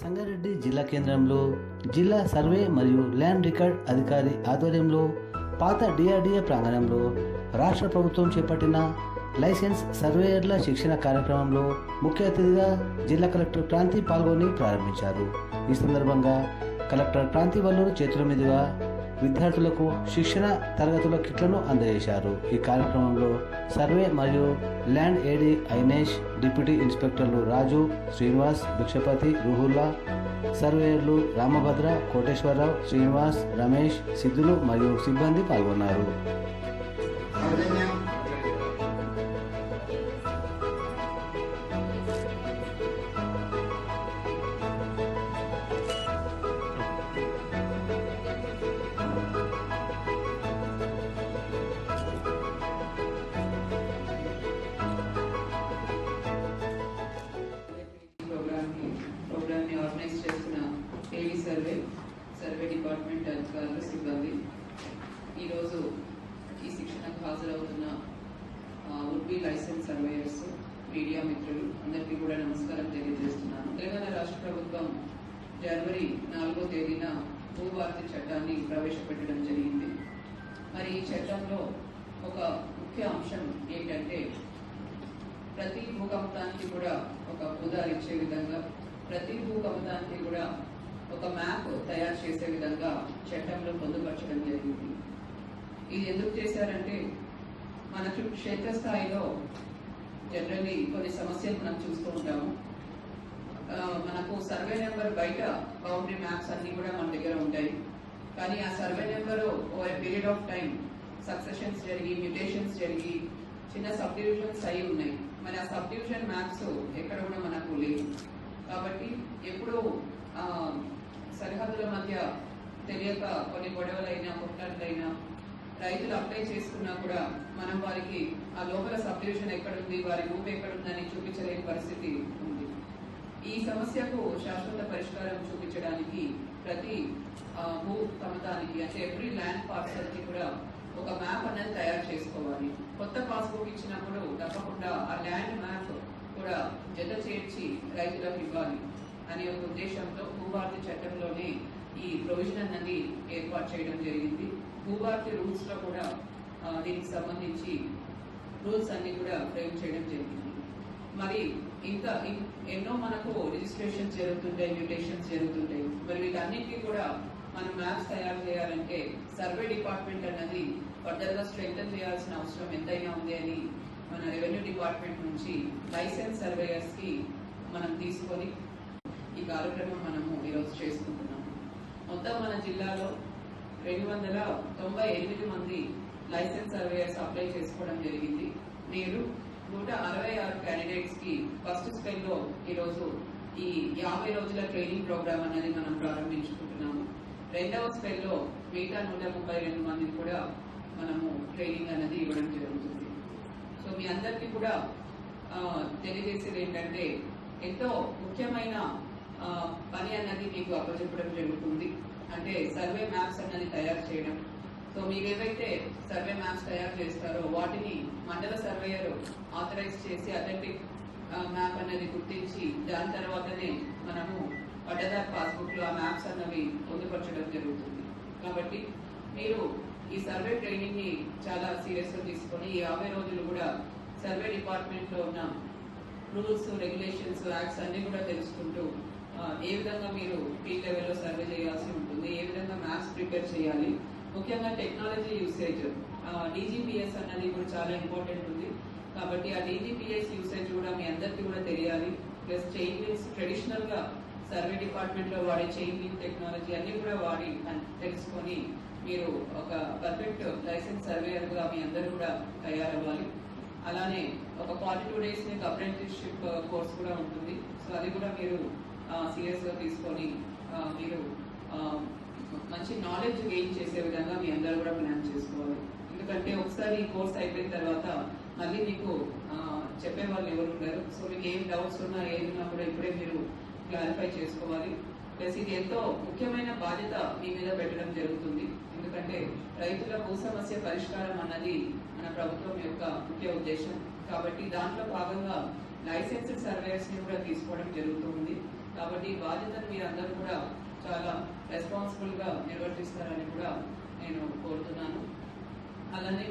సంగారెడ్డి జిల్లా కేంద్రంలో జిల్లా సర్వే మరియు ల్యాండ్ రికార్డ్ అధికారి ఆధ్వర్యంలో పాత డిఆర్డీఏ ప్రాంగణంలో రాష్ట్ర ప్రభుత్వం చేపట్టిన లైసెన్స్ సర్వేయర్ల శిక్షణ కార్యక్రమంలో ముఖ్య అతిథిగా జిల్లా కలెక్టర్ క్రాంతి పాల్గొని ప్రారంభించారు. ఈ సందర్భంగా కలెక్టర్ క్రాంతి వల్లూరు చేతుల మీదుగా విద్యార్థులకు శిక్షణ తరగతుల కిట్లను అందజేశారు. ఈ కార్యక్రమంలో సర్వే మరియు ల్యాండ్ ఏడీ ఐనేష్ డిప్యూటీ ఇన్స్పెక్టర్లు రాజు శ్రీనివాస్ భిక్షపతి రుహుల్లా సర్వేయర్లు రామభద్ర కోటేశ్వరరావు శ్రీనివాస్ రమేష్ సిద్ధులు మరియు సిబ్బంది పాల్గొన్నారు. ప్రోగ్రామ్ని ప్రోగ్రామ్ని ఆర్గనైజ్ చేస్తున్న ఏవి సర్వే సర్వే డిపార్ట్మెంట్ అధికారులు సిబ్బంది. ఈరోజు ఈ శిక్షణకు హాజరవుతున్న would be licence surveyors media మిత్రులు అందరికీ కూడా నమస్కారం తెలియజేస్తున్నాను. తెలంగాణ రాష్ట్ర ప్రభుత్వం జనవరి నాలుగో తేదీన భూభారతి చట్టాన్ని ప్రవేశపెట్టడం జరిగింది. మరి ఈ చట్టంలో ఒక ముఖ్య అంశం ఏంటంటే ప్రతి భూకంపానికి కూడా ఒక ఉదాహరణ ఇచ్చే విధంగా ప్రతి భూకంపానికి కూడా ఒక మ్యాప్ తయారు చేసే విధంగా చట్టంలో పొందుపరచడం జరిగింది. ఇది ఎందుకు చేశారంటే మన క్షేత్రస్థాయిలో జనరల్లీ కొన్ని సమస్యలు మనం చూస్తూ ఉంటాము. మనకు సర్వే నెంబర్ బయట బౌండరీ మ్యాప్స్ అన్ని కూడా మన దగ్గర ఉంటాయి. కానీ ఆ survey number over period of time successions జరిగి మ్యూటేషన్స్ జరిగి చిన్న సబ్ డివిజన్స్ అయి ఉన్నాయి. మరి ఆ సబ్ డివిజన్ మ్యాప్స్ ఎక్కడ కూడా మనకు లేవు. కాబట్టి ఎప్పుడూ సరిహద్దుల మధ్య తెలియక కొన్ని గొడవలైనా కొట్లాట్లైనా రైతులు అప్లై చేసుకున్నా కూడా మనం వారికి ఆ లోపల సబ్ డివిజన్ ఎక్కడుంది వారి భూమి ఎక్కడుందని చూపించలేని పరిస్థితి ఉంది. ఈ సమస్యకు శాశ్వత పరిష్కారం చూపించడానికి ప్రతి భూ కమతానికి అంటే ఎవ్రీ ల్యాండ్ పార్సల్కి కూడా ఒక మ్యాప్ అనేది తయారు చేసుకోవాలి. కొత్త పాస్బుక్ ఇచ్చినప్పుడు తప్పకుండా ఆ ల్యాండ్ మ్యాప్ కూడా జత చేర్చి రైతులకు ఇవ్వాలి అనే ఒక ఉద్దేశంతో భూభారతి చట్టంలోనే ఈ ప్రొవిజన్ అన్నది ఏర్పాటు చేయడం జరిగింది. భూభారతి రూల్స్లో కూడా దీనికి సంబంధించి రూల్స్ అన్ని కూడా ఫ్రేమ్ చేయడం జరిగింది. మరి ఇంకా ఎన్నో మనకు రిజిస్ట్రేషన్ జరుగుతుంటాయి మ్యూటేషన్స్ జరుగుతుంటాయి. మరి వీటన్నిటికీ కూడా మనం మ్యాప్స్ తయారు చేయాలంటే సర్వే డిపార్ట్మెంట్ అన్నది ఫర్దర్గా స్ట్రెంగ్తన్ చేయాల్సిన అవసరం ఎంతైనా ఉంది అని మన రెవెన్యూ డిపార్ట్మెంట్ నుంచి లైసెన్స్ సర్వేయర్స్కి మనం తీసుకొని ఈ కార్యక్రమం మనము ఈరోజు చేసుకుంటున్నాము మొత్తం మన జిల్లాలో రెండు వందల తొంభై ఎనిమిది మంది లైసెన్స్ సర్వేయర్స్ అప్లై చేసుకోవడం జరిగింది. నేడు నూట అరవై ఆరు క్యాండిడేట్స్కి ఫస్ట్ స్పెల్లో ఈరోజు ఈ యాభై రోజుల ట్రైనింగ్ ప్రోగ్రామ్ అనేది మనం ప్రారంభించుకున్నాం. రెండవ స్పెల్లో మిగతా నూట ముప్పై రెండు మందికి కూడా మనము ట్రైనింగ్ అనేది ఇవ్వడం జరుగుతుంది. సో మీ అందరికీ కూడా తెలియజేసేది ఏంటంటే ఎంతో ముఖ్యమైన పని అన్నది మీకు అప్పచెప్పడం జరుగుతుంది. అంటే సర్వే మ్యాప్స్ అన్నది తయారు చేయడం. సో మీరు ఏవైతే సర్వే మ్యాప్స్ తయారు చేస్తారో వాటిని మండల సర్వేయర్ ఆథరైజ్ చేసి అథెంటిక్ మ్యాప్ అనేది గుర్తించి దాని తర్వాతనే మనము పట్టదారు పాస్బుక్లో ఆ మ్యాప్స్ అన్నవి పొందుపరచడం జరుగుతుంది. కాబట్టి మీరు ఈ సర్వే ట్రైనింగ్ని చాలా సీరియస్గా తీసుకొని ఈ యాభై రోజులు కూడా సర్వే డిపార్ట్మెంట్లో ఉన్న రూల్స్ రెగ్యులేషన్స్ యాక్ట్స్ అన్ని కూడా తెలుసుకుంటూ ఏ విధంగా మీరు ఫీల్డ్ లెవెల్లో సర్వే చేయాల్సి ఉంటుంది ఏ విధంగా మ్యాప్స్ ప్రిపేర్ చేయాలి ముఖ్యంగా టెక్నాలజీ యూసేజ్ డీజీపీఎస్ అన్నది ఇప్పుడు చాలా ఇంపార్టెంట్ ఉంది. కాబట్టి ఆ డీజీపీఎస్ యూసేజ్ కూడా మీ అందరికీ కూడా తెలియాలి. ప్లస్ చైన్ మీన్స్ ట్రెడిషనల్గా సర్వే డిపార్ట్మెంట్లో వాడే చైన్ టెక్నాలజీ అన్ని కూడా వాడి అన్- తెలుసుకొని మీరు ఒక పర్ఫెక్ట్ లైసెన్స్ సర్వేయర్గా మీ అందరూ కూడా తయారవ్వాలి. అలానే ఒక ఫార్టీ టూ డేస్ మీకు అప్రెంటిస్షిప్ కోర్స్ కూడా ఉంటుంది. సో అది కూడా మీరు సీరియస్ తీసుకొని మీరు మంచి నాలెడ్జ్ గెయిన్ చేసే విధంగా మీ అందరూ కూడా ప్లాన్ చేసుకోవాలి. ఎందుకంటే ఒకసారి ఈ కోర్స్ అయిపోయిన తర్వాత మళ్ళీ మీకు చెప్పే వాళ్ళు ఎవరు ఉండరు. సో మీకు ఏం డౌట్స్ ఉన్నా ఏది ఉన్నా కూడా ఇప్పుడే మీరు క్లారిఫై చేసుకోవాలి. ప్లస్ ఇది ఎంతో ముఖ్యమైన బాధ్యత మీ మీద పెట్టడం జరుగుతుంది. ఎందుకంటే రైతుల భూ సమస్య పరిష్కారం అన్నది మన ప్రభుత్వం యొక్క ముఖ్య ఉద్దేశం. కాబట్టి దాంట్లో భాగంగా లైసెన్స్డ్ సర్వేయర్స్ని కూడా తీసుకోవడం జరుగుతుంది కాబట్టి బాధ్యతను బాధ్యతను మీరందరూ కూడా చాలా రెస్పాన్సిబుల్గా నిర్వర్తిస్తారని కూడా నేను కోరుతున్నాను. అలానే